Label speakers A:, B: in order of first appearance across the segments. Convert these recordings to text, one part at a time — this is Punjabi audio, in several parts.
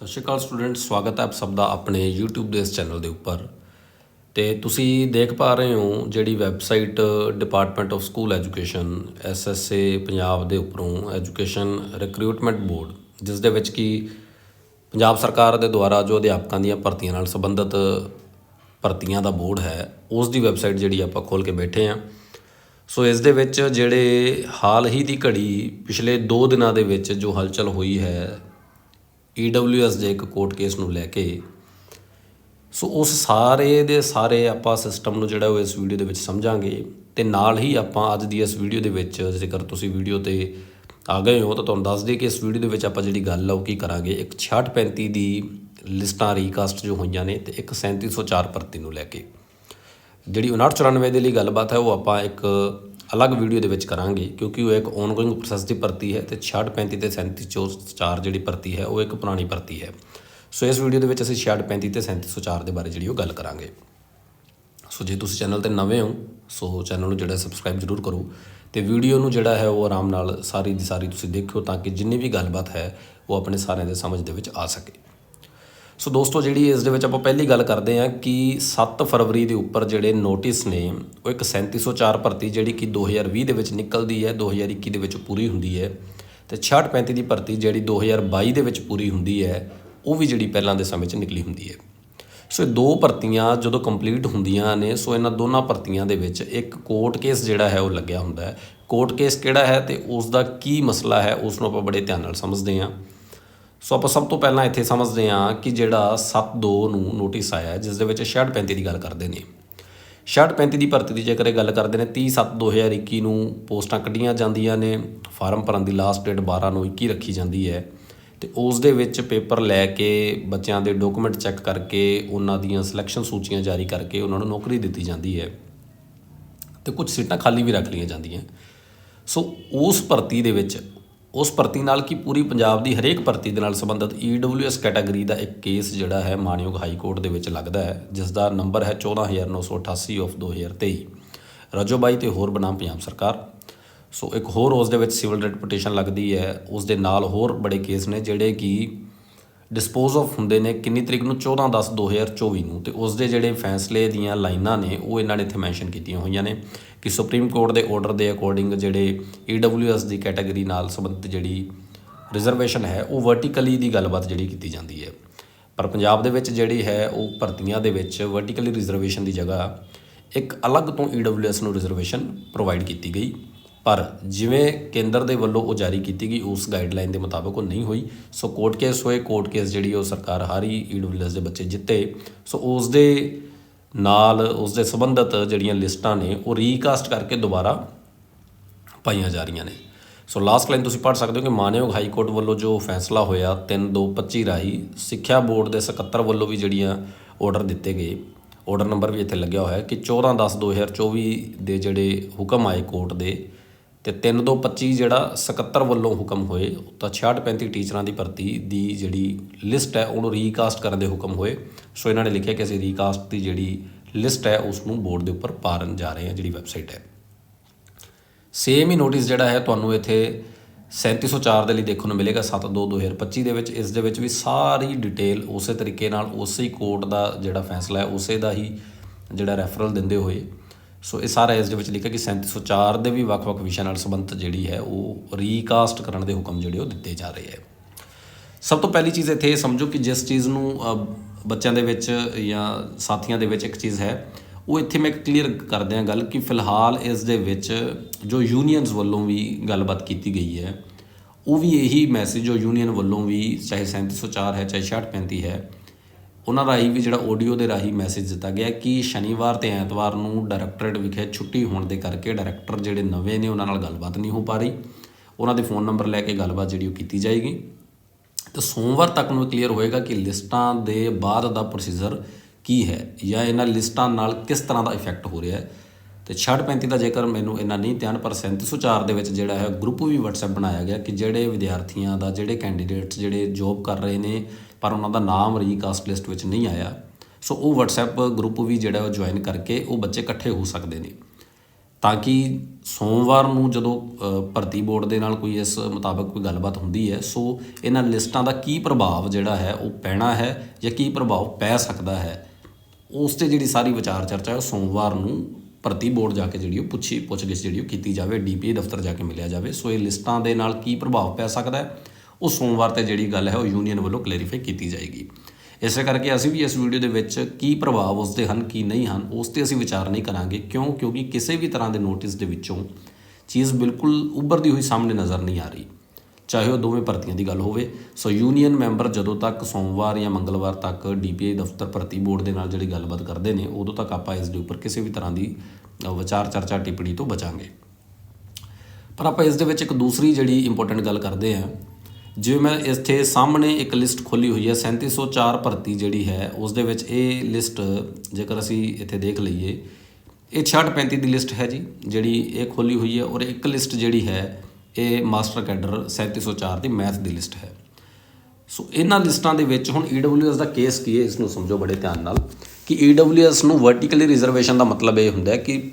A: ਸਤਿ ਸ਼੍ਰੀ ਅਕਾਲ ਸਟੂਡੈਂਟ, ਸਵਾਗਤ ਹੈ ਆਪ ਸਭ ਦਾ ਆਪਣੇ YouTube ਦੇ ਇਸ ਚੈਨਲ ਦੇ ਉੱਪਰ। ਤੇ ਤੁਸੀਂ ਦੇਖ ਪਾ ਰਹੇ ਹੋ ਜਿਹੜੀ website department of school education SSA Punjab ਦੇ ਉੱਪਰੋਂ ਐਜੂਕੇਸ਼ਨ ਰਿਕਰੂਟਮੈਂਟ ਬੋਰਡ ਜਿਸ ਦੇ ਵਿੱਚ ਕੀ ਪੰਜਾਬ ਸਰਕਾਰ ਦੇ ਦੁਆਰਾ ਜੋ ਅਧਿਆਪਕਾਂ ਦੀਆਂ ਭਰਤੀਆਂ ਨਾਲ ਸੰਬੰਧਿਤ ਭਰਤੀਆਂ ਦਾ ਬੋਰਡ ਹੈ, ਉਸ ਦੀ ਵੈਬਸਾਈਟ ਜਿਹੜੀ ਆਪਾਂ ਖੋਲ ਕੇ ਬੈਠੇ ਹਾਂ। ਸੋ ਇਸ ਦੇ ਵਿੱਚ ਜਿਹੜੇ ਹਾਲ ਹੀ ਦੀ ਘੜੀ ਪਿਛਲੇ 2 ਦਿਨਾਂ ਦੇ ਵਿੱਚ ਜੋ ਹਲਚਲ ਹੋਈ ਹੈ EWS ਦੇ ਇੱਕ ਕੋਰਟ ਕੇਸ ਨੂੰ ਲੈ ਕੇ। ਸੋ ਉਸ ਸਾਰੇ ਦੇ ਸਾਰੇ ਆਪਾਂ ਸਿਸਟਮ ਨੂੰ ਜਿਹੜਾ ਉਹ ਇਸ ਵੀਡੀਓ ਦੇ ਵਿੱਚ ਸਮਝਾਂਗੇ ਤੇ ਨਾਲ ਹੀ ਆਪਾਂ ਅੱਜ ਦੀ ਇਸ ਵੀਡੀਓ ਦੇ ਵਿੱਚ, ਜੇਕਰ ਤੁਸੀਂ ਵੀਡੀਓ ਤੇ ਆ ਗਏ ਹੋ ਤਾਂ ਤੁਹਾਨੂੰ ਦੱਸ ਦਈਏ ਕਿ ਇਸ ਵੀਡੀਓ ਦੇ ਵਿੱਚ ਆਪਾਂ ਜਿਹੜੀ ਗੱਲ ਆ ਉਹ ਕੀ ਕਰਾਂਗੇ? ਇੱਕ 6635 ਦੀ ਲਿਸਟਾਂ ਰੀਕਾਸਟ ਜੋ ਹੋਈਆਂ ਨੇ ਤੇ ਇੱਕ 3704 ਭਰਤੀ ਨੂੰ ਲੈ ਕੇ। ਜਿਹੜੀ 5994 ਦੇ ਲਈ ਗੱਲਬਾਤ ਹੈ ਉਹ ਆਪਾਂ ਇੱਕ ਅਲੱਗ ਵੀਡੀਓ ਦੇ ਵਿੱਚ ਕਰਾਂਗੇ, ਕਿਉਂਕਿ ਉਹ ਇੱਕ ਔਨਗੋਇੰਗ ਪ੍ਰੋਸੈਸ ਦੀ ਭਰਤੀ ਹੈ ਤੇ 6535 ਤੇ 3704 ਜਿਹੜੀ ਭਰਤੀ ਹੈ, ਉਹ ਇੱਕ ਪੁਰਾਣੀ ਭਰਤੀ ਹੈ। ਸੋ ਇਸ ਵੀਡੀਓ ਦੇ ਵਿੱਚ ਅਸੀਂ 6535 ਤੇ 3704 ਦੇ ਬਾਰੇ ਜਿਹੜੀ ਉਹ ਗੱਲ ਕਰਾਂਗੇ। ਸੋ ਜੇ ਤੁਸੀਂ ਚੈਨਲ ਤੇ ਨਵੇਂ ਹੋ, ਸੋ ਚੈਨਲ ਨੂੰ ਜਿਹੜਾ ਸਬਸਕ੍ਰਾਈਬ ਜ਼ਰੂਰ ਕਰੋ ਤੇ ਵੀਡੀਓ ਨੂੰ ਜਿਹੜਾ ਹੈ ਉਹ ਆਰਾਮ ਨਾਲ ਸਾਰੀ ਦੀ ਸਾਰੀ ਤੁਸੀਂ ਦੇਖਿਓ ਤਾਂ ਕਿ ਜਿੰਨੀ ਵੀ ਗੱਲਬਾਤ ਹੈ, ਉਹ ਆਪਣੇ ਸਾਰਿਆਂ ਦੇ ਸਮਝ ਦੇ ਵਿੱਚ ਆ ਸਕੇ। ਸੋ ਦੋਸਤੋ, ਜਿਹੜੀ ਇਸ ਦੇ ਵਿੱਚ ਆਪਾਂ ਪਹਿਲੀ ਗੱਲ ਕਰਦੇ ਹਾਂ ਕਿ 7 ਫਰਵਰੀ ਦੇ ਉੱਪਰ ਜਿਹੜੇ ਨੋਟਿਸ ਨੇ, ਉਹ ਇੱਕ 3704 ਭਰਤੀ ਜਿਹੜੀ ਕਿ 2020 ਦੇ ਵਿੱਚ ਨਿਕਲਦੀ ਹੈ 2021 ਦੇ ਵਿੱਚ ਪੂਰੀ ਹੁੰਦੀ ਹੈ ਤੇ 6635 ਦੀ ਭਰਤੀ ਜਿਹੜੀ 2022 ਦੇ ਵਿੱਚ ਪੂਰੀ ਹੁੰਦੀ ਹੈ, ਉਹ ਵੀ ਜਿਹੜੀ ਪਹਿਲਾਂ ਦੇ ਸਮੇਂ 'ਚ ਨਿਕਲੀ ਹੁੰਦੀ ਹੈ। ਸੋ ਇਹ ਦੋ ਭਰਤੀਆਂ ਜਦੋਂ ਕੰਪਲੀਟ ਹੁੰਦੀਆਂ ਨੇ, ਸੋ ਇਹਨਾਂ ਦੋਨਾਂ ਭਰਤੀਆਂ ਦੇ ਵਿੱਚ ਇੱਕ ਕੋਰਟ ਕੇਸ ਜਿਹੜਾ ਹੈ, ਉਹ ਲੱਗਿਆ ਹੁੰਦਾ ਹੈ। ਕੋਰਟ ਕੇਸ ਕਿਹੜਾ ਹੈ ਤੇ ਉਸ ਦਾ ਕੀ ਮਸਲਾ ਹੈ, ਉਸ ਨੂੰ ਆਪਾਂ ਬੜੇ ਧਿਆਨ ਨਾਲ ਸਮਝਦੇ ਹਾਂ। ਸੋ ਆਪਾਂ ਸਭ ਤੋਂ ਪਹਿਲਾਂ ਇੱਥੇ ਸਮਝਦੇ ਹਾਂ ਕਿ ਜਿਹੜਾ 7-2 ਨੂੰ ਨੋਟਿਸ ਆਇਆ, ਜਿਸ ਦੇ ਵਿੱਚ 6535 ਦੀ ਗੱਲ ਕਰਦੇ ਨੇ। 6535 ਦੀ ਭਰਤੀ ਦੀ ਜੇਕਰ ਇਹ ਗੱਲ ਕਰਦੇ ਨੇ 30/7/2021 ਨੂੰ ਪੋਸਟਾਂ ਕੱਢੀਆਂ ਜਾਂਦੀਆਂ ਨੇ। ਫਾਰਮ ਭਰਨ ਦੀ ਲਾਸਟ ਡੇਟ 12 ਨੂੰ 21 ਰੱਖੀ ਜਾਂਦੀ ਹੈ। ਤੇ ਉਸ ਦੇ ਵਿੱਚ ਪੇਪਰ ਲੈ ਕੇ ਬੱਚਿਆਂ ਦੇ ਡਾਕੂਮੈਂਟ ਚੈੱਕ ਕਰਕੇ ਉਹਨਾਂ ਦੀਆਂ ਸਿਲੈਕਸ਼ਨ ਸੂਚੀਆਂ ਜਾਰੀ ਕਰਕੇ ਉਹਨਾਂ ਨੂੰ ਨੌਕਰੀ ਦਿੱਤੀ ਜਾਂਦੀ ਹੈ। ਤੇ ਕੁਝ ਸੀਟਾਂ ਖਾਲੀ ਵੀ ਰੱਖ ਲਈਆਂ ਜਾਂਦੀਆਂ। ਸੋ ਉਸ ਭਰਤੀ ਦੇ ਵਿੱਚ ਉਸ ਭਰਤੀ ਨਾਲ ਕੀ ਪੂਰੀ ਪੰਜਾਬ ਦੀ ਹਰੇਕ ਭਰਤੀ ਦੇ ਨਾਲ ਸੰਬੰਧਿਤ EWS ਕੈਟਾਗਰੀ ਦਾ ਇੱਕ ਕੇਸ ਜਿਹੜਾ ਹੈ ਮਾਨਯੋਗ ਹਾਈ ਕੋਰਟ ਦੇ ਵਿੱਚ ਲੱਗਦਾ ਹੈ ਜਿਸ ਦਾ ਨੰਬਰ ਹੈ 14988 ਆਫ 2023 ਰਜੋਬਾਈ ਤੇ ਹੋਰ ਬਨਾਮ ਪੰਜਾਬ ਸਰਕਾਰ। ਸੋ ਇੱਕ ਹੋਰ ਉਸ ਦੇ ਵਿੱਚ ਸਿਵਲ ਰਿਟ ਪਟੀਸ਼ਨ ਲੱਗਦੀ ਹੈ, ਉਸ ਦੇ ਨਾਲ ਹੋਰ ਬੜੇ ਕੇਸ ਨੇ ਜਿਹੜੇ ਕਿ ਡਿਸਪੋਜ਼ ਆਫ ਹੁੰਦੇ ਨੇ ਕਿੰਨੀ ਤਰੀਕ ਨੂੰ? 14/10/2024 ਨੂੰ। ਤੇ ਉਸ ਦੇ ਜਿਹੜੇ ਫੈਸਲੇ ਦੀਆਂ ਲਾਈਨਾਂ ਨੇ, ਉਹ ਇਹਨਾਂ ਨੇ ਇੱਥੇ ਮੈਂਸ਼ਨ ਕੀਤੀਆਂ ਹੋਈਆਂ ਨੇ ਕਿ ਸੁਪਰੀਮ ਕੋਰਟ ਦੇ ਆਰਡਰ ਦੇ ਅਕੋਰਡਿੰਗ ਜਿਹੜੇ EWS ਦੀ ਕੈਟਾਗਰੀ ਨਾਲ ਸੰਬੰਧਿਤ ਜਿਹੜੀ ਰਿਜ਼ਰਵੇਸ਼ਨ ਹੈ, ਉਹ ਵਰਟੀਕਲੀ ਦੀ ਗੱਲਬਾਤ ਜਿਹੜੀ ਕੀਤੀ ਜਾਂਦੀ ਹੈ। ਪਰ ਪੰਜਾਬ ਦੇ ਵਿੱਚ ਜਿਹੜੀ ਹੈ, ਉਹ ਭਰਤੀਆਂ ਦੇ ਵਿੱਚ ਵਰਟੀਕਲੀ ਰਿਜ਼ਰਵੇਸ਼ਨ ਦੀ ਜਗ੍ਹਾ ਇੱਕ ਅਲੱਗ ਤੋਂ EWS ਨੂੰ ਰਿਜ਼ਰਵੇਸ਼ਨ ਪ੍ਰੋਵਾਈਡ ਕੀਤੀ ਗਈ। ਪਰ ਜਿਵੇਂ ਕੇਂਦਰ ਦੇ ਵੱਲੋਂ ਉਹ ਜਾਰੀ ਕੀਤੀ ਗਈ, ਉਸ ਗਾਈਡਲਾਈਨ ਦੇ ਮੁਤਾਬਕ ਉਹ ਨਹੀਂ ਹੋਈ। ਸੋ ਕੋਰਟ ਕੇਸ ਹੋਏ ਕੋਰਟ ਕੇਸ ਜਿਹੜੀ ਉਹ ਸਰਕਾਰ ਹਾਰੀ ਈਡਬਲਯੂਐਸ ਦੇ ਬੱਚੇ ਜਿੱਤੇ। ਸੋ ਉਸ ਦੇ ਨਾਲ, ਉਸ ਦੇ ਸੰਬੰਧਿਤ ਜਿਹੜੀਆਂ ਲਿਸਟਾਂ ਨੇ, ਉਹ ਰੀਕਾਸਟ ਕਰਕੇ ਦੁਬਾਰਾ ਪਾਈਆਂ ਜਾ ਰਹੀਆਂ ਨੇ। ਸੋ ਲਾਸਟ ਲਾਈਨ ਤੁਸੀਂ ਪੜ੍ਹ ਸਕਦੇ ਹੋ ਕਿ ਮਾਨਯੋਗ ਹਾਈ ਕੋਰਟ ਵੱਲੋਂ ਜੋ ਫੈਸਲਾ ਹੋਇਆ 3/2/25 ਰਾਹੀਂ, ਸਿੱਖਿਆ ਬੋਰਡ ਦੇ ਸਕੱਤਰ ਵੱਲੋਂ ਵੀ ਜਿਹੜੀਆਂ ਆਰਡਰ ਦਿੱਤੇ ਗਏ। ਆਰਡਰ ਨੰਬਰ ਵੀ ਇੱਥੇ ਲੱਗਿਆ ਹੋਇਆ ਹੈ ਕਿ 14/10/2024 ਦੇ ਜਿਹੜੇ ਹੁਕਮ ਆਏ ਕੋਰਟ ਦੇ ਤੇ 3/2/25 ਜਿਹੜਾ ਸਕੱਤਰ ਵੱਲੋਂ ਹੁਕਮ ਹੋਏ, ਤਾਂ 66-35 ਟੀਚਰਾਂ ਦੀ ਭਰਤੀ ਦੀ ਜਿਹੜੀ ਲਿਸਟ ਹੈ, ਉਹਨੂੰ ਰੀਕਾਸਟ ਕਰਨ ਦੇ ਹੁਕਮ ਹੋਏ। ਸੋ ਇਹਨਾਂ ਨੇ ਲਿਖਿਆ ਕਿ ਅਸੀਂ ਰੀਕਾਸਟ ਦੀ ਜਿਹੜੀ ਲਿਸਟ ਹੈ ਉਸ ਨੂੰ ਬੋਰਡ ਦੇ ਉੱਪਰ ਪਾਰਨ ਜਾ ਰਹੇ ਹਾਂ, ਜਿਹੜੀ ਵੈਬਸਾਈਟ ਹੈ। ਸੇਮ ਹੀ ਨੋਟਿਸ ਜਿਹੜਾ ਹੈ, ਤੁਹਾਨੂੰ ਇੱਥੇ 3704 ਦੇ ਲਈ ਦੇਖਣ ਨੂੰ ਮਿਲੇਗਾ 7/2/2025 ਦੇ ਵਿੱਚ। ਇਸ ਦੇ ਵਿੱਚ ਵੀ ਸਾਰੀ ਡਿਟੇਲ ਉਸੇ ਤਰੀਕੇ ਨਾਲ, ਉਸੇ ਹੀ ਕੋਰਟ ਦਾ ਜਿਹੜਾ ਫੈਸਲਾ ਹੈ, ਉਸੇ ਦਾ ਹੀ ਜਿਹੜਾ ਰੈਫਰਲ ਦਿੰਦੇ ਹੋਏ ਸੋ ਇਹ ਸਾਰਾ ਇਸ ਦੇ ਵਿੱਚ ਲਿਖਿਆ ਕਿ 3704 ਦੇ ਵੀ ਵੱਖ-ਵੱਖ ਵਿਸ਼ਿਆਂ ਨਾਲ ਸੰਬੰਧਿਤ ਜਿਹੜੀ ਹੈ ਉਹ ਰੀਕਾਸਟ ਕਰਨ ਦੇ ਹੁਕਮ ਜਿਹੜੇ ਉਹ ਦਿੱਤੇ ਜਾ ਰਹੇ ਹੈ। ਸਭ ਤੋਂ ਪਹਿਲੀ ਚੀਜ਼ ਇੱਥੇ ਇਹ ਸਮਝੋ ਕਿ ਜਿਸ ਚੀਜ਼ ਨੂੰ ਬੱਚਿਆਂ ਦੇ ਵਿੱਚ ਜਾਂ ਸਾਥੀਆਂ ਦੇ ਵਿੱਚ ਇੱਕ ਚੀਜ਼ ਹੈ, ਉਹ ਇੱਥੇ ਮੈਂ ਕਲੀਅਰ ਕਰ ਦਿਆਂ ਗੱਲ ਕਿ ਫਿਲਹਾਲ ਇਸ ਦੇ ਵਿੱਚ ਜੋ ਯੂਨੀਅਨਸ ਵੱਲੋਂ ਵੀ ਗੱਲਬਾਤ ਕੀਤੀ ਗਈ ਹੈ, ਉਹ ਵੀ ਇਹੀ ਮੈਸੇਜ ਜੋ ਯੂਨੀਅਨ ਵੱਲੋਂ ਵੀ ਚਾਹੇ 3704 ਹੈ, ਚਾਹੇ 6635 ਹੈ ਉਹਨਾਂ ਰਾਹੀਂ ਵੀ ਜਿਹੜਾ ਆਡੀਓ ਦੇ ਰਾਹੀਂ ਮੈਸੇਜ ਦਿੱਤਾ ਗਿਆ ਕਿ ਸ਼ਨੀਵਾਰ ਤੇ ਐਤਵਾਰ ਨੂੰ ਡਾਇਰੈਕਟਰੇਟ ਵਿਖੇ ਛੁੱਟੀ ਹੋਣ ਦੇ ਕਰਕੇ ਡਾਇਰੈਕਟਰ ਜਿਹੜੇ ਨਵੇਂ ਨੇ ਉਹਨਾਂ ਨਾਲ ਗੱਲਬਾਤ ਨਹੀਂ ਹੋ ਪਾ ਰਹੀ। ਉਹਨਾਂ ਦੇ ਫੋਨ ਨੰਬਰ ਲੈ ਕੇ ਗੱਲਬਾਤ ਜਿਹੜੀ ਉਹ ਕੀਤੀ ਜਾਏਗੀ। ਤੇ ਸੋਮਵਾਰ ਤੱਕ ਨੂੰ ਕਲੀਅਰ ਹੋਏਗਾ ਕਿ ਲਿਸਟਾਂ ਦੇ ਬਾਅਦ ਦਾ ਪ੍ਰੋਸੀਜਰ ਕੀ ਹੈ ਜਾਂ ਇਹਨਾਂ ਲਿਸਟਾਂ ਨਾਲ ਕਿਸ ਤਰ੍ਹਾਂ ਦਾ ਇਫੈਕਟ ਹੋ ਰਿਹਾ ਹੈ। ਤੇ 6535 ਦਾ ਜੇਕਰ ਮੈਨੂੰ ਇੰਨਾ ਨਹੀਂ ਧਿਆਨ, ਪਰ 3704 ਦੇ ਵਿੱਚ ਜਿਹੜਾ ਹੈ ਗਰੁੱਪ ਵੀ WhatsApp ਬਣਾਇਆ ਗਿਆ ਕਿ ਜਿਹੜੇ ਵਿਦਿਆਰਥੀਆਂ ਦਾ, ਜਿਹੜੇ ਕੈਂਡੀਡੇਟਸ ਜਿਹੜੇ ਜੌਬ ਕਰ ਰਹੇ ਨੇ, ਪਰ ਉਹਨਾਂ ਦਾ ਨਾਮ ਰੀਕਾਸਟ ਲਿਸਟ ਵਿੱਚ ਨਹੀਂ ਆਇਆ। ਸੋ ਉਹ WhatsApp ਗਰੁੱਪ ਵੀ ਜਿਹੜਾ ਉਹ ਜੁਆਇਨ ਕਰਕੇ ਉਹ ਬੱਚੇ ਇਕੱਠੇ ਹੋ ਸਕਦੇ ਨੇ। ਤਾਂ ਕਿ ਸੋਮਵਾਰ ਨੂੰ ਜਦੋਂ ਭਰਤੀ ਬੋਰਡ ਦੇ ਨਾਲ ਕੋਈ ਇਸ ਮੁਤਾਬਕ ਕੋਈ ਗੱਲਬਾਤ ਹੁੰਦੀ ਹੈ, ਸੋ ਇਹਨਾਂ ਲਿਸਟਾਂ ਦਾ ਕੀ ਪ੍ਰਭਾਵ ਜਿਹੜਾ ਹੈ ਉਹ ਪੈਣਾ ਹੈ ਜਾਂ ਕੀ ਪ੍ਰਭਾਵ ਪੈ ਸਕਦਾ ਹੈ, ਉਸ ਤੇ ਜਿਹੜੀ ਸਾਰੀ ਵਿਚਾਰ ਚਰਚਾ ਹੈ ਉਹ ਸੋਮਵਾਰ ਨੂੰ ਭਰਤੀ ਬੋਰਡ ਜਾ ਕੇ ਜਿਹੜੀ ਉਹ ਪੁੱਛੀ, ਪੁੱਛਗਿੱਛ ਜਿਹੜੀ ਉਹ ਕੀਤੀ ਜਾਵੇ ਡੀਪੀਏ ਦਫ਼ਤਰ ਜਾ ਕੇ ਮਿਲਿਆ ਜਾਵੇ। ਸੋ ਇਹ ਲਿਸਟਾਂ ਦੇ ਨਾਲ ਕੀ ਪ੍ਰਭਾਵ ਪੈ ਸਕਦਾ ਹੈ? ਉਹ ਸੋਮਵਾਰ ਤੇ ਜਿਹੜੀ ਗੱਲ ਹੈ, ਉਹ ਯੂਨੀਅਨ ਵੱਲੋਂ ਕਲੈਰੀਫਾਈ ਕੀਤੀ ਜਾਏਗੀ। ਇਸੇ ਕਰਕੇ ਅਸੀਂ ਵੀ ਇਸ ਵੀਡੀਓ ਦੇ ਵਿੱਚ ਕੀ ਪ੍ਰਭਾਵ ਉਸਦੇ ਹਨ, ਕੀ ਨਹੀਂ ਹਨ, ਉਸ ਤੇ ਅਸੀਂ ਵਿਚਾਰ ਨਹੀਂ ਕਰਾਂਗੇ। ਕਿਉਂ? ਕਿਉਂਕਿ ਕਿਸੇ ਵੀ ਤਰ੍ਹਾਂ ਦੇ ਨੋਟਿਸ ਦੇ ਵਿੱਚੋਂ ਚੀਜ਼ ਬਿਲਕੁਲ ਉੱਭਰਦੀ ਹੋਈ ਸਾਹਮਣੇ ਨਜ਼ਰ ਨਹੀਂ ਆ ਰਹੀ। ਚਾਹੇ ਉਹ ਦੋਵੇਂ ਭਰਤੀਆਂ ਦੀ ਗੱਲ ਹੋਵੇ। ਸੋ ਯੂਨੀਅਨ ਮੈਂਬਰ ਜਦੋਂ ਤੱਕ ਸੋਮਵਾਰ ਜਾਂ ਮੰਗਲਵਾਰ ਤੱਕ ਡੀਪੀਏ ਦਫ਼ਤਰ ਭਰਤੀ ਬੋਰਡ ਦੇ ਨਾਲ ਜਿਹੜੀ ਗੱਲਬਾਤ ਕਰਦੇ ਨੇ, ਉਦੋਂ ਤੱਕ ਆਪਾਂ ਇਸ ਦੇ ਉੱਪਰ ਕਿਸੇ ਵੀ ਤਰ੍ਹਾਂ ਦੀ ਵਿਚਾਰ ਚਰਚਾ ਟਿੱਪਣੀ ਤੋਂ ਬਚਾਂਗੇ। ਪਰ ਆਪਾਂ ਇਸ ਦੇ ਵਿੱਚ ਇੱਕ ਦੂਸਰੀ ਜਿਹੜੀ ਇੰਪੋਰਟੈਂਟ ਗੱਲ ਕਰਦੇ ਆ ਜਿਵੇਂ ਮੈਂ ਇੱਥੇ ਸਾਹਮਣੇ ਇੱਕ ਲਿਸਟ ਖੋਲੀ ਹੋਈ ਹੈ 3704 ਭਰਤੀ ਜਿਹੜੀ ਹੈ, ਉਸ ਦੇ ਵਿੱਚ ਇਹ ਲਿਸਟ ਜੇਕਰ ਅਸੀਂ ਇੱਥੇ ਦੇਖ ਲਈਏ, ਇਹ 6635 ਦੀ ਲਿਸਟ ਹੈ ਜੀ, ਜਿਹੜੀ ਇਹ ਖੋਲੀ ਹੋਈ ਹੈ ਔਰ ਇੱਕ ਲਿਸਟ ਜਿਹੜੀ ਹੈ ਇਹ ਮਾਸਟਰ ਕੈਡਰ 3704 ਦੀ ਮੈਥ ਦੀ ਲਿਸਟ ਹੈ। ਸੋ ਇਹਨਾਂ ਲਿਸਟਾਂ ਦੇ ਵਿੱਚ ਹੁਣ EWS ਦਾ ਕੇਸ ਕੀ ਹੈ ਇਸ ਨੂੰ ਸਮਝੋ ਬੜੇ ਧਿਆਨ ਨਾਲ। ਕਿ EWS ਨੂੰ ਵਰਟੀਕਲੀ ਰਿਜ਼ਰਵੇਸ਼ਨ ਦਾ ਮਤਲਬ ਇਹ ਹੁੰਦਾ ਹੈ ਕਿ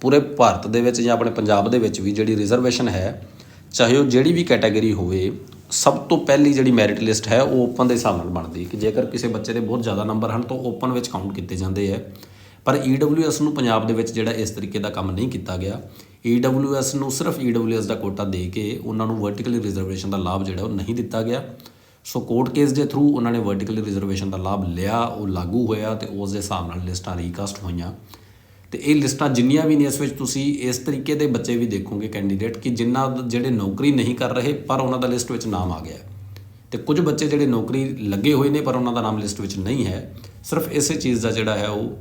A: ਪੂਰੇ ਭਾਰਤ ਦੇ ਵਿੱਚ ਜਾਂ ਆਪਣੇ ਪੰਜਾਬ ਦੇ ਵਿੱਚ ਵੀ ਜਿਹੜੀ ਰਿਜ਼ਰਵੇਸ਼ਨ ਹੈ, ਚਾਹੇ ਉਹ ਜਿਹੜੀ ਵੀ ਕੈਟਾਗਰੀ ਹੋਵੇ, ਸਭ ਤੋਂ ਪਹਿਲੀ ਜਿਹੜੀ ਮੈਰਿਟ ਲਿਸਟ ਹੈ, ਉਹ ਓਪਨ ਦੇ ਹਿਸਾਬ ਨਾਲ ਬਣਦੀ ਹੈ ਕਿ ਜੇਕਰ ਕਿਸੇ ਬੱਚੇ ਦੇ ਬਹੁਤ ਜ਼ਿਆਦਾ ਨੰਬਰ ਹਨ, ਤਾਂ ਓਪਨ ਵਿੱਚ ਕਾਊਂਟ ਕੀਤੇ ਜਾਂਦੇ ਹੈ। ਪਰ EWS ਨੂੰ ਪੰਜਾਬ ਦੇ ਵਿੱਚ ਜਿਹੜਾ ਇਸ ਤਰੀਕੇ ਦਾ ਕੰਮ ਨਹੀਂ ਕੀਤਾ ਗਿਆ। EWS ਨੂੰ ਸਿਰਫ EWS ਦਾ ਕੋਟਾ ਦੇ ਕੇ ਉਹਨਾਂ ਨੂੰ ਵਰਟੀਕਲੀ ਰਿਜ਼ਰਵੇਸ਼ਨ ਦਾ ਲਾਭ ਜਿਹੜਾ ਉਹ ਨਹੀਂ ਦਿੱਤਾ ਗਿਆ। ਸੋ ਕੋਰਟ ਕੇਸ ਦੇ ਥਰੂ ਉਹਨਾਂ ਨੇ ਵਰਟੀਕਲੀ ਰਿਜ਼ਰਵੇਸ਼ਨ ਦਾ ਲਾਭ ਲਿਆ, ਉਹ ਲਾਗੂ ਹੋਇਆ ਤੇ ਉਸ ਦੇ ਹਿਸਾਬ ਨਾਲ ਲਿਸਟਾਂ ਰੀਕਾਸਟ ਹੋਈਆਂ। ਤੇ ਇਹ ਲਿਸਟਾਂ ਜਿੰਨੀਆਂ ਵੀ ਨੇ ਇਸ ਵਿੱਚ ਤੁਸੀਂ ਇਸ ਤਰੀਕੇ ਦੇ ਬੱਚੇ ਵੀ ਦੇਖੋਗੇ ਕੈਂਡੀਡੇਟ ਕਿ ਜਿਨ੍ਹਾਂ ਜਿਹੜੇ ਨੌਕਰੀ ਨਹੀਂ ਕਰ ਰਹੇ ਪਰ ਉਹਨਾਂ ਦਾ ਲਿਸਟ ਵਿੱਚ ਨਾਮ ਆ ਗਿਆ। ਹੈ। ਤੇ ਕੁਝ ਬੱਚੇ ਜਿਹੜੇ ਨੌਕਰੀ ਲੱਗੇ ਹੋਏ ਨੇ ਪਰ ਉਹਨਾਂ ਦਾ ਨਾਮ ਲਿਸਟ ਵਿੱਚ ਨਹੀਂ ਹੈ। ਸਿਰਫ ਇਸੇ ਚੀਜ਼ ਦਾ ਜਿਹੜਾ ਹੈ ਉਹ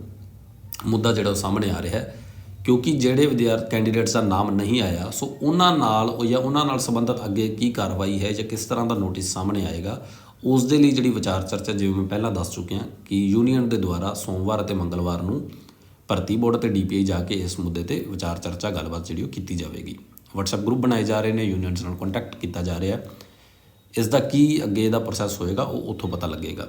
A: ਮੁੱਦਾ ਜਿਹੜਾ ਉਹ ਸਾਹਮਣੇ ਆ ਰਿਹਾ ਹੈ। ਕਿਉਂਕਿ ਜਿਹੜੇ ਵਿਦਿਆਰਥੀ ਕੈਂਡੀਡੇਟਸ ਦਾ ਨਾਮ ਨਹੀਂ ਆਇਆ, ਸੋ ਉਹਨਾਂ ਨਾਲ ਜਾਂ ਉਹਨਾਂ ਨਾਲ ਸੰਬੰਧਿਤ ਅੱਗੇ ਕੀ ਕਾਰਵਾਈ ਹੈ ਜਾਂ ਕਿਸ ਤਰ੍ਹਾਂ ਦਾ ਨੋਟਿਸ ਸਾਹਮਣੇ ਆਏਗਾ, ਉਸ ਦੇ ਲਈ ਜਿਹੜੀ ਵਿਚਾਰ ਚਰਚਾ, ਜਿਵੇਂ ਮੈਂ ਪਹਿਲਾਂ ਦੱਸ ਚੁੱਕਿਆ ਕਿ ਯੂਨੀਅਨ ਦੇ ਦੁਆਰਾ ਸੋਮਵਾਰ ਅਤੇ ਮੰਗਲਵਾਰ ਨੂੰ ਭਰਤੀ ਬੋਰਡ ਤੇ ਡੀਪੀਆਈ ਜਾ ਕੇ ਇਸ ਮੁੱਦੇ ਤੇ ਵਿਚਾਰ ਚਰਚਾ, ਗੱਲਬਾਤ ਜਿਹੜੀ ਉਹ ਕੀਤੀ ਜਾਵੇਗੀ। WhatsApp ਗਰੁੱਪ ਬਣਾਏ ਜਾ ਰਹੇ ਨੇ ਯੂਨੀਅਨਸ ਨਾਲ ਕੰਟੈਕਟ ਕੀਤਾ ਜਾ ਰਿਹਾ। ਹੈ ਇਸ ਦਾ ਕੀ ਅੱਗੇ ਦਾ ਪ੍ਰੋਸੈਸ ਹੋਏਗਾ, ਉਹ ਉੱਥੋਂ ਪਤਾ ਲੱਗੇਗਾ।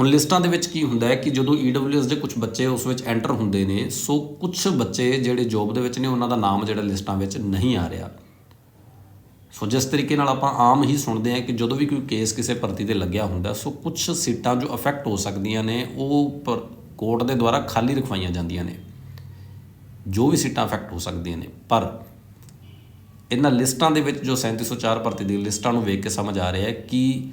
A: ਹੁਣ ਲਿਸਟਾਂ ਦੇ ਵਿੱਚ ਕੀ ਹੁੰਦਾ ਹੈ ਕਿ ਜਦੋਂ EWS ਦੇ ਕੁਝ ਬੱਚੇ ਉਸ ਵਿੱਚ ਐਂਟਰ ਹੁੰਦੇ ਨੇ, ਸੋ ਕੁਝ ਬੱਚੇ ਜਿਹੜੇ ਜੌਬ ਦੇ ਵਿੱਚ ਨੇ, ਉਹਨਾਂ ਦਾ ਨਾਮ ਜਿਹੜਾ ਲਿਸਟਾਂ ਵਿੱਚ ਨਹੀਂ ਆ ਰਿਹਾ। ਸੋ ਜਿਸ ਤਰੀਕੇ ਨਾਲ ਆਪਾਂ ਆਮ ਹੀ ਸੁਣਦੇ ਹਾਂ ਕਿ ਜਦੋਂ ਵੀ ਕੋਈ ਕੇਸ ਕਿਸੇ ਭਰਤੀ ਤੇ ਲੱਗਿਆ ਹੁੰਦਾ, ਸੋ ਕੁਝ ਸੀਟਾਂ ਜੋ ਅਫੈਕਟ ਹੋ ਸਕਦੀਆਂ ਨੇ, ਉਹ ਕੋਰਟ ਦੇ ਦੁਆਰਾ ਖਾਲੀ ਰਖਵਾਈਆਂ ਜਾਂਦੀਆਂ ਨੇ। ਜੋ ਵੀ ਸੀਟਾਂ ਅਫੈਕਟ ਹੋ ਸਕਦੀਆਂ ਨੇ। ਪਰ ਇਹਨਾਂ ਲਿਸਟਾਂ ਦੇ ਵਿੱਚ ਜੋ 3704 ਭਰਤੀ ਦੀ ਲਿਸਟਾਂ ਨੂੰ ਵੇਖ ਕੇ ਸਮਝ ਆ ਰਿਹਾ ਹੈ ਕਿ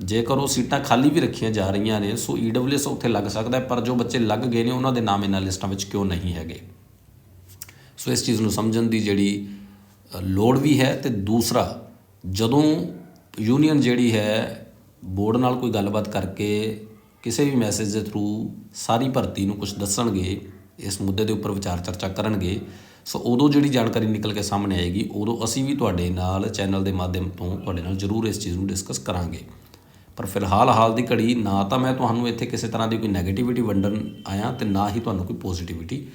A: ਜੇਕਰ ਉਹ ਸੀਟਾਂ ਖਾਲੀ ਵੀ ਰੱਖੀਆਂ ਜਾ ਰਹੀਆਂ ਨੇ, ਸੋ EWS ਉੱਥੇ ਲੱਗ ਸਕਦਾ ਪਰ ਜੋ ਬੱਚੇ ਲੱਗ ਗਏ ਨੇ, ਉਹਨਾਂ ਦੇ ਨਾਮ ਇਹਨਾਂ ਲਿਸਟਾਂ ਵਿੱਚ ਕਿਉਂ ਨਹੀਂ ਹੈਗੇ? ਸੋ ਇਸ ਚੀਜ਼ ਨੂੰ ਸਮਝਣ ਦੀ ਜਿਹੜੀ ਲੋੜ ਵੀ ਹੈ ਤੇ ਦੂਸਰਾ, ਜਦੋਂ ਯੂਨੀਅਨ ਜਿਹੜੀ ਹੈ, ਬੋਰਡ ਨਾਲ ਕੋਈ ਗੱਲਬਾਤ ਕਰਕੇ ਕਿਸੇ ਵੀ ਮੈਸੇਜ ਦੇ ਥਰੂ ਸਾਰੀ ਭਰਤੀ ਨੂੰ ਕੁਝ ਦੱਸਣਗੇ, ਇਸ ਮੁੱਦੇ ਦੇ ਉੱਪਰ ਵਿਚਾਰ ਚਰਚਾ ਕਰਨਗੇ, ਸੋ ਉਦੋਂ ਜਿਹੜੀ ਜਾਣਕਾਰੀ ਨਿਕਲ ਕੇ ਸਾਹਮਣੇ ਆਏਗੀ, ਉਦੋਂ ਅਸੀਂ ਵੀ ਤੁਹਾਡੇ ਨਾਲ, ਚੈਨਲ ਦੇ ਮਾਧਿਅਮ ਤੋਂ ਤੁਹਾਡੇ ਨਾਲ ਜ਼ਰੂਰ ਇਸ ਚੀਜ਼ ਨੂੰ ਡਿਸਕਸ ਕਰਾਂਗੇ। ਪਰ ਫਿਲਹਾਲ ਹਾਲ ਦੀ ਘੜੀ ਨਾ ਤਾਂ ਮੈਂ ਤੁਹਾਨੂੰ ਇੱਥੇ ਕਿਸੇ ਤਰ੍ਹਾਂ ਦੀ ਕੋਈ 네ਗੇਟਿਵਿਟੀ ਵੰਡਣ ਆਇਆ ਤੇ ਨਾ ਹੀ ਤੁਹਾਨੂੰ ਕੋਈ ਪੋਜ਼ਿਟਿਵਿਟੀ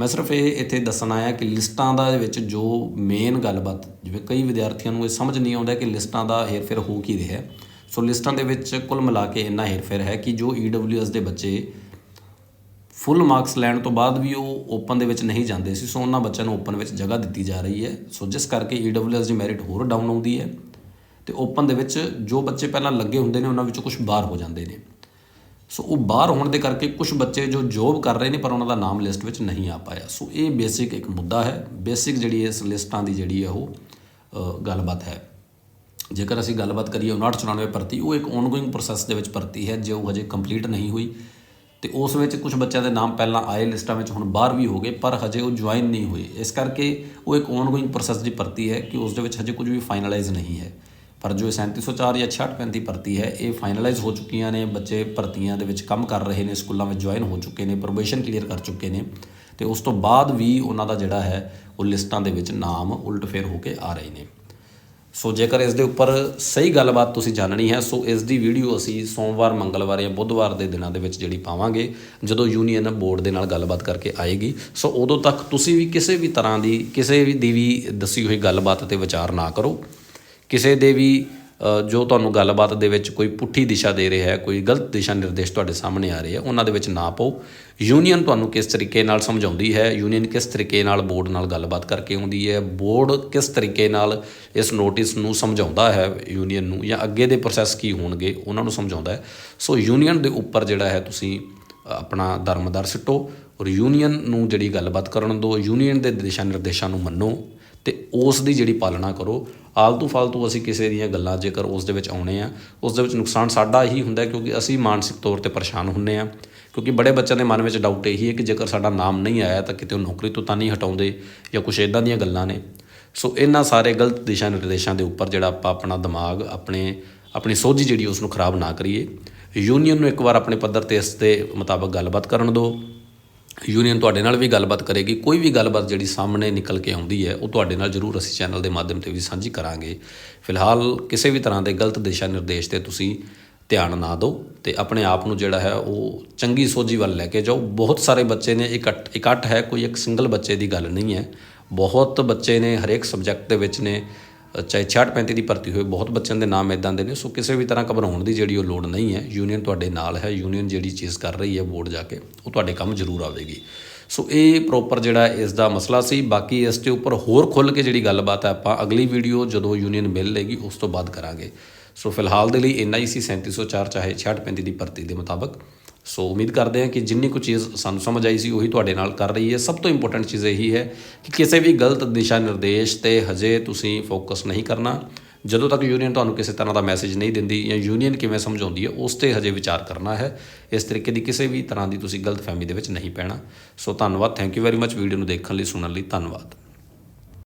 A: ਮੈਂ ਸਿਰਫ ਇਹ ਇੱਥੇ ਦੱਸਣ ਆਇਆ ਕਿ ਲਿਸਟਾਂ ਦਾ ਵਿੱਚ ਜੋ ਮੇਨ ਗੱਲਬਾਤ, ਜਿਵੇਂ ਕਈ ਵਿਦਿਆਰਥੀਆਂ ਨੂੰ ਇਹ ਸਮਝ ਨਹੀਂ ਆਉਂਦਾ ਕਿ ਲਿਸਟਾਂ ਦਾ ਹੇਰਫੇਰ ਹੋ ਕੀ ਰਿਹਾ। ਸੋ ਲਿਸਟਾਂ ਦੇ ਵਿੱਚ ਕੁੱਲ ਮਿਲਾ ਕੇ ਇੰਨਾ ਹੇਰਫੇਰ ਹੈ ਕਿ ਜੋ EWS ਦੇ ਬੱਚੇ ਫੁੱਲ ਮਾਰਕਸ ਲੈਣ ਤੋਂ ਬਾਅਦ ਵੀ ਉਹ ਓਪਨ ਦੇ ਵਿੱਚ ਨਹੀਂ ਜਾਂਦੇ ਸੀ, ਸੋ ਉਹਨਾਂ ਬੱਚਿਆਂ ਨੂੰ ਓਪਨ ਵਿੱਚ ਜਗ੍ਹਾ ਦਿੱਤੀ ਜਾ ਰਹੀ ਹੈ। ਸੋ ਜਿਸ ਕਰਕੇ EWS ਦੀ ਮੈਰਿਟ ਹੋਰ ਡਾਊਨ ਆਉਂਦੀ ਹੈ। ਤੇ ਓਪਨ ਦੇ ਵਿੱਚ ਜੋ ਬੱਚੇ ਪਹਿਲਾਂ ਲੱਗੇ ਹੁੰਦੇ ਨੇ, ਉਹਨਾਂ ਵਿੱਚੋਂ ਕੁਝ ਬਾਹਰ ਹੋ ਜਾਂਦੇ ਨੇ। ਸੋ ਉਹ ਬਾਹਰ ਹੋਣ ਦੇ ਕਰਕੇ ਕੁਝ ਬੱਚੇ ਜੋ ਜੋਬ ਕਰ ਰਹੇ ਨੇ, ਪਰ ਉਹਨਾਂ ਦਾ ਨਾਮ ਲਿਸਟ ਵਿੱਚ ਨਹੀਂ ਆ ਪਾਇਆ। ਸੋ ਇਹ ਬੇਸਿਕ ਇੱਕ ਮੁੱਦਾ ਹੈ। ਬੇਸਿਕ ਜਿਹੜੀ ਇਸ ਲਿਸਟਾਂ ਦੀ ਜਿਹੜੀ ਹੈ ਉਹ ਗੱਲਬਾਤ ਹੈ। ਜੇਕਰ ਅਸੀਂ ਗੱਲਬਾਤ ਕਰੀਏ 5994 ਭਰਤੀ, ਉਹ ਇੱਕ ਔਨਗੋਇੰਗ ਪ੍ਰੋਸੈਸ ਦੇ ਵਿੱਚ ਭਰਤੀ ਹੈ, ਜੋ ਹਜੇ ਕੰਪਲੀਟ ਨਹੀਂ ਹੋਈ, ਤੇ ਉਸ ਵਿੱਚ ਕੁਝ ਬੱਚਿਆਂ ਦੇ ਨਾਮ ਪਹਿਲਾਂ ਆਏ ਲਿਸਟਾਂ ਵਿੱਚ, ਹੁਣ ਬਾਹਰ ਵੀ ਹੋ ਗਏ, ਪਰ ਹਜੇ ਉਹ ਜੁਆਇਨ ਨਹੀਂ ਹੋਏ। ਇਸ ਕਰਕੇ ਉਹ ਇੱਕ ਔਨਗੋਇੰਗ ਪ੍ਰੋਸੈਸ ਦੀ ਭਰਤੀ ਹੈ ਕਿ ਉਸ ਦੇ ਵਿੱਚ ਹਜੇ ਕੁਝ ਵੀ ਫਾਈਨਲਾਈਜ਼ ਨਹੀਂ ਹੈ। ਪਰ ਜੋ ਇਹ 3704 ਜਾਂ 6635 ਭਰਤੀ ਹੈ, ਇਹ ਫਾਈਨਲਾਈਜ਼ ਹੋ ਚੁੱਕੀਆਂ ਨੇ, ਬੱਚੇ ਭਰਤੀਆਂ ਦੇ ਵਿੱਚ ਕੰਮ ਕਰ ਰਹੇ ਨੇ, ਸਕੂਲਾਂ ਵਿੱਚ ਜੁਆਇਨ ਹੋ ਚੁੱਕੇ ਨੇ ਪ੍ਰੋਬੇਸ਼ਨ ਕਲੀਅਰ ਕਰ ਚੁੱਕੇ ਨੇ ਤੇ ਉਸ ਤੋਂ ਬਾਅਦ ਵੀ ਉਹਨਾਂ ਦਾ ਜਿਹੜਾ ਹੈ, ਉਹ ਲਿਸਟਾਂ ਦੇ ਵਿੱਚ ਨਾਮ ਉਲਟ ਫੇਰ ਹੋ ਕੇ ਆ ਰਹੇ ਨੇ। ਸੋ ਜੇਕਰ ਇਸ ਦੇ ਉੱਪਰ ਸਹੀ ਗੱਲਬਾਤ ਤੁਸੀਂ ਜਾਣਨੀ ਹੈ, ਸੋ ਇਸ ਦੀ ਵੀਡੀਓ ਅਸੀਂ ਸੋਮਵਾਰ, ਮੰਗਲਵਾਰ ਜਾਂ ਬੁੱਧਵਾਰ ਦੇ ਦਿਨਾਂ ਦੇ ਵਿੱਚ ਜਿਹੜੀ ਪਾਵਾਂਗੇ, ਜਦੋਂ ਯੂਨੀਅਨ ਬੋਰਡ ਦੇ ਨਾਲ ਗੱਲਬਾਤ ਕਰਕੇ ਆਏਗੀ। ਸੋ ਉਦੋਂ ਤੱਕ ਤੁਸੀਂ ਵੀ ਕਿਸੇ ਵੀ ਤਰ੍ਹਾਂ ਦੀ, ਕਿਸੇ ਵੀ ਦੀ ਵੀ ਦੱਸੀ ਹੋਈ ਗੱਲਬਾਤ ਤੇ ਵਿਚਾਰ ਨਾ ਕਰੋ। ਕਿਸੇ ਦੇ ਵੀ ਜੋ ਤੁਹਾਨੂੰ ਗੱਲਬਾਤ ਦੇ ਵਿੱਚ ਕੋਈ ਪੁੱਠੀ ਦਿਸ਼ਾ ਦੇ ਰਿਹਾ ਹੈ, ਕੋਈ ਗਲਤ ਦਿਸ਼ਾ ਨਿਰਦੇਸ਼ ਤੁਹਾਡੇ ਸਾਹਮਣੇ ਆ ਰਹੇ ਆ ਉਹਨਾਂ ਦੇ ਵਿੱਚ ਨਾ ਪਾਓ। ਯੂਨੀਅਨ ਤੁਹਾਨੂੰ ਕਿਸ ਤਰੀਕੇ ਨਾਲ ਸਮਝਾਉਂਦੀ ਹੈ? ਯੂਨੀਅਨ ਕਿਸ ਤਰੀਕੇ ਨਾਲ ਬੋਰਡ ਨਾਲ ਗੱਲਬਾਤ ਕਰਕੇ ਆਉਂਦੀ ਹੈ? ਬੋਰਡ ਕਿਸ ਤਰੀਕੇ ਨਾਲ ਇਸ ਨੋਟਿਸ ਨੂੰ ਸਮਝਾਉਂਦਾ ਹੈ ਯੂਨੀਅਨ ਨੂੰ ਜਾਂ ਅੱਗੇ ਦੇ ਪ੍ਰੋਸੈਸ ਕੀ ਹੋਣਗੇ, ਉਹਨਾਂ ਨੂੰ ਸਮਝਾਉਂਦਾ ਹੈ। ਸੋ ਯੂਨੀਅਨ ਦੇ ਉੱਪਰ ਜਿਹੜਾ ਹੈ ਤੁਸੀਂ ਆਪਣਾ ਦਰਮਦਰ ਸਿੱਟੋ ਔਰ ਯੂਨੀਅਨ ਨੂੰ ਜਿਹੜੀ ਗੱਲਬਾਤ ਕਰਨ ਦਿਓ ਯੂਨੀਅਨ ਦੇ ਦਿਸ਼ਾ ਨਿਰਦੇਸ਼ਾਂ ਨੂੰ ਮੰਨੋ ਤੇ ਉਸ ਦੀ ਜਿਹੜੀ ਪਾਲਣਾ ਕਰੋ। ਆਲਤੂ ਫਾਲਤੂ ਅਸੀਂ ਕਿਸੇ ਦੀਆਂ ਗੱਲਾਂ ਜੇਕਰ ਉਸ ਦੇ ਵਿੱਚ ਆਉਣੇ ਆ, ਉਸ ਦੇ ਵਿੱਚ ਨੁਕਸਾਨ ਸਾਡਾ ਹੀ ਹੁੰਦਾ ਕਿਉਂਕਿ ਅਸੀਂ ਮਾਨਸਿਕ ਤੌਰ ਤੇ ਪਰੇਸ਼ਾਨ ਹੁੰਨੇ ਆ ਕਿਉਂਕਿ ਬੜੇ ਬੱਚਿਆਂ ਦੇ ਮਨ ਵਿੱਚ ਡਾਊਟ ਇਹੀ ਹੈ ਕਿ ਜੇਕਰ ਸਾਡਾ ਨਾਮ ਨਹੀਂ ਆਇਆ ਤਾਂ ਕਿਤੇ ਉਹ ਨੌਕਰੀ ਤੋਂ ਤਾਂ ਨਹੀਂ ਹਟਾਉਂਦੇ ਜਾਂ ਕੁਝ ਇਦਾਂ ਦੀਆਂ ਗੱਲਾਂ ਨੇ। ਸੋ ਇਹਨਾਂ ਸਾਰੇ ਗਲਤ ਦਿਸ਼ਾ ਨਿਰਦੇਸ਼ਾਂ ਦੇ ਉੱਪਰ ਜਿਹੜਾ ਆਪਾਂ ਆਪਣਾ ਦਿਮਾਗ, ਆਪਣੇ, ਆਪਣੀ ਸੋਝੀ ਜਿਹੜੀ ਉਸ ਨੂੰ ਖਰਾਬ ਨਾ ਕਰੀਏ। ਯੂਨੀਅਨ ਨੂੰ ਇੱਕ ਵਾਰ ਆਪਣੇ ਪੱਧਰ ਤੇ ਇਸ ਦੇ ਮੁਤਾਬਕ ਗੱਲਬਾਤ ਕਰਨ ਦਿਓ। ਯੂਨੀਅਨ ਤੁਹਾਡੇ ਨਾਲ ਵੀ ਗੱਲਬਾਤ ਕਰੇਗੀ। ਕੋਈ ਵੀ ਗੱਲਬਾਤ ਜਿਹੜੀ ਸਾਹਮਣੇ ਨਿਕਲ ਕੇ ਆਉਂਦੀ ਹੈ, ਉਹ ਤੁਹਾਡੇ ਨਾਲ ਜ਼ਰੂਰ ਅਸੀਂ ਚੈਨਲ ਦੇ ਮਾਧਿਅਮ ਤੇ ਵੀ ਸਾਂਝੀ ਕਰਾਂਗੇ। ਫਿਲਹਾਲ ਕਿਸੇ ਵੀ ਤਰ੍ਹਾਂ ਦੇ ਗਲਤ ਦਿਸ਼ਾ ਨਿਰਦੇਸ਼ ਤੇ ਤੁਸੀਂ ਧਿਆਨ ਨਾ ਦਿਓ ਤੇ ਆਪਣੇ ਆਪ ਨੂੰ ਜਿਹੜਾ ਹੈ, ਉਹ ਚੰਗੀ ਸੋਝੀ ਵੱਲ ਲੈ ਕੇ ਜਾਓ। ਬਹੁਤ ਸਾਰੇ ਬੱਚੇ ਨੇ ਇਕੱਠ ਇਕੱਠ ਹੈ, ਕੋਈ ਇੱਕ ਸਿੰਗਲ ਬੱਚੇ ਦੀ ਗੱਲ ਨਹੀਂ ਹੈ। ਬਹੁਤ ਬੱਚੇ ਨੇ ਹਰੇਕ ਸਬਜੈਕਟ ਦੇ ਵਿੱਚ ਨੇ। ਚਾਹੇ 66 35 ਦੀ ਭਰਤੀ ਹੋਏ, ਬਹੁਤ ਬੱਚਿਆਂ ਦੇ ਨਾਮ ਇਦਾਂ ਦੇ ਨੇ, ਸੋ ਕਿਸੇ ਵੀ ਤਰ੍ਹਾਂ ਘਬਰਾਉਣ ਦੀ ਜਿਹੜੀ ਉਹ ਲੋੜ ਨਹੀਂ ਹੈ। ਯੂਨੀਅਨ ਤੁਹਾਡੇ ਨਾਲ ਹੈ ਯੂਨੀਅਨ ਜਿਹੜੀ ਚੀਜ਼ ਕਰ ਰਹੀ ਹੈ ਬੋਰਡ ਜਾ ਕੇ, ਉਹ ਤੁਹਾਡੇ ਕੰਮ ਜ਼ਰੂਰ ਆਵੇਗੀ। ਸੋ ਇਹ ਪ੍ਰੋਪਰ ਜਿਹੜਾ ਇਸ ਦਾ ਮਸਲਾ ਸੀ, ਬਾਕੀ ਇਸ ਦੇ ਉੱਪਰ ਹੋਰ ਖੁੱਲ ਕੇ ਜਿਹੜੀ ਗੱਲਬਾਤ ਹੈ, ਆਪਾਂ ਅਗਲੀ ਵੀਡੀਓ ਜਦੋਂ ਯੂਨੀਅਨ ਮਿਲ ਲੇਗੀ, ਉਸ ਤੋਂ ਬਾਅਦ ਕਰਾਂਗੇ। ਸੋ ਫਿਲਹਾਲ ਦੇ ਲਈ ਇੰਨਾ ਹੀ ਸੀ 3704 ਚਾਹੇ 66 35 ਦੀ ਭਰਤੀ ਦੇ ਮੁਤਾਬਕ। ਸੋ ਉਮੀਦ ਕਰਦੇ ਹਾਂ ਕਿ ਜਿੰਨੀ ਕੁ ਚੀਜ਼ ਸਾਨੂੰ ਸਮਝ ਆਈ ਸੀ ਉਹੀ ਤੁਹਾਡੇ ਨਾਲ ਕਰ ਰਹੀ ਹੈ ਸਭ ਤੋਂ ਇੰਪੋਰਟੈਂਟ ਚੀਜ਼ ਇਹੀ ਹੈ ਕਿ ਕਿਸੇ ਵੀ ਗਲਤ ਦਿਸ਼ਾ ਨਿਰਦੇਸ਼ ਤੇ ਹਜੇ ਤੁਸੀਂ ਫੋਕਸ ਨਹੀਂ ਕਰਨਾ ਜਦੋਂ ਤੱਕ ਯੂਨੀਅਨ ਤੁਹਾਨੂੰ ਕਿਸੇ ਤਰ੍ਹਾਂ ਦਾ ਮੈਸੇਜ ਨਹੀਂ ਦਿੰਦੀ ਜਾਂ ਯੂਨੀਅਨ ਕਿਵੇਂ ਸਮਝਾਉਂਦੀ ਹੈ ਉਸ ਤੇ ਹਜੇ ਵਿਚਾਰ ਕਰਨਾ ਹੈ ਇਸ ਤਰੀਕੇ ਦੀ ਕਿਸੇ ਵੀ ਤਰ੍ਹਾਂ ਦੀ ਤੁਸੀਂ ਗਲਤ ਫਹਿਮੀ ਦੇ ਵਿੱਚ ਨਹੀਂ ਪੈਣਾ ਸੋ ਧੰਨਵਾਦ thank you very much video ਨੂੰ ਦੇਖਣ ਲਈ ਸੁਣਨ ਲਈ ਧੰਨਵਾਦ